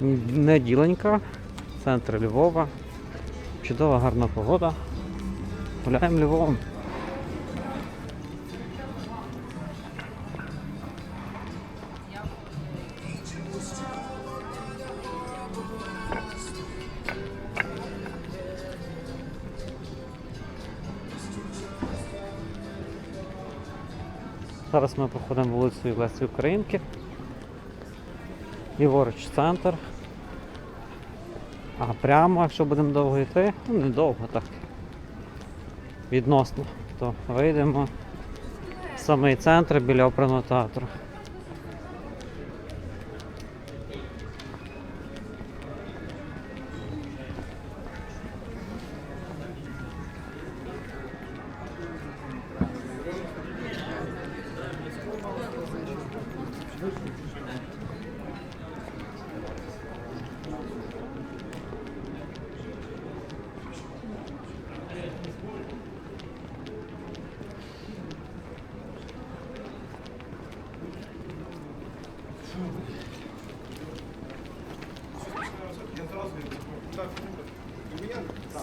Неділенька, центр Львова. Чудова гарна погода. Гуляємо Львовом. Зараз ми проходимо вулицею Лесі Українки. Ліворуч центр. А прямо, якщо будемо довго йти, ну недовго так. Відносно, то вийдемо в самий центр біля оперного театру.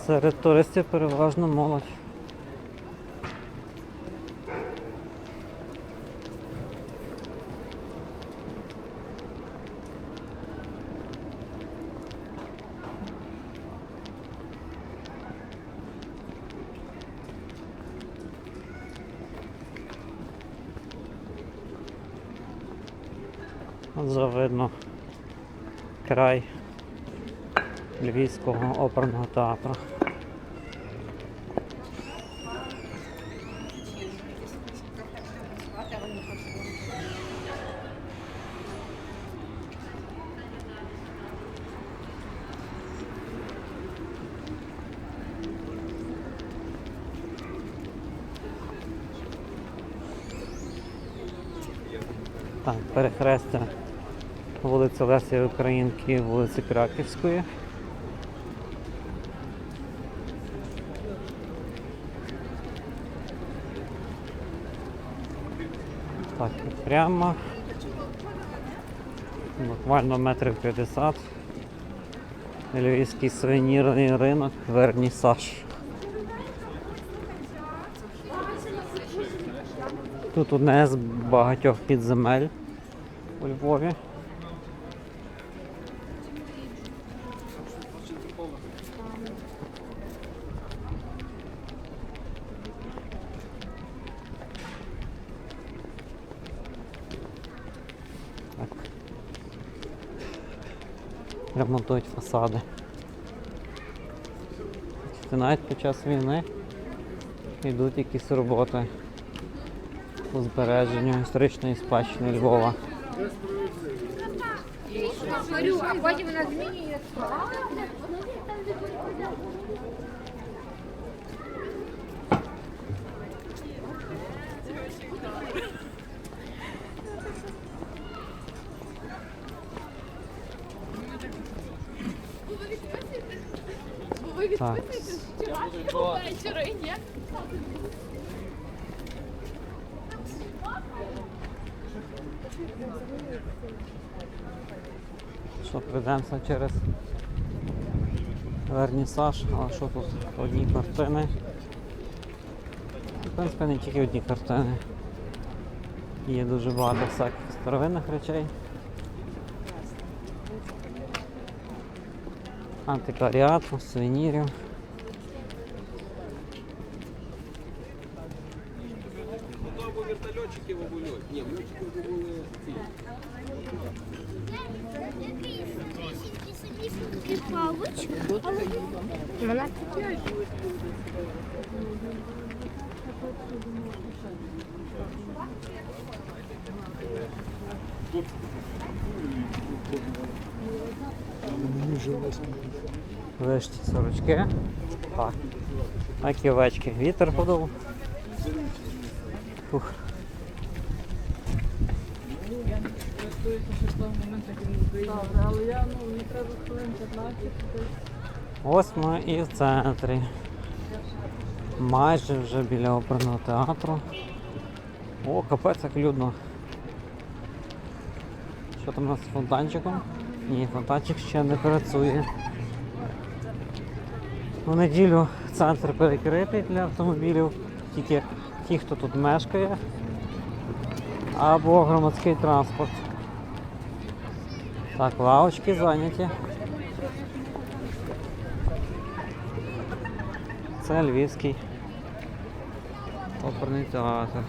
Серед туристів переважно молодь. От вже видно край Львівського оперного театру. Так, перехрестя вулиці Лесі Українки, вулиці Краківської. Так, прямо. Буквально метрів 50. Львівський сувенірний ринок, вернісаж. Тут одне з багатьох підземель у Львові. Так. Ремонтують фасади. Це навіть під час війни йдуть якісь роботи по збереженню історичної спадщини Львова. А потім вона змінює слова. Так. Вечора і ні. Що прийдемося через вернісаж, а що тут одні картини. В принципі, не тільки одні картини. Є дуже багато всяких старовинних речей. Антикваріату, сувенірів. Або Вишті сорочки. Так. Такі овечки. Вітер подув. Фух. Але я ну мені треба хвилин 15. Ось ми і в центрі. Майже вже біля оперного театру. О, капець як людно. Що там у нас з фонтанчиком? Ні, фонтанчик ще не працює. У неділю центр перекритий для автомобілів, тільки ті, хто тут мешкає, або громадський транспорт. Так, лавочки зайняті. Це Львівський оперний театр.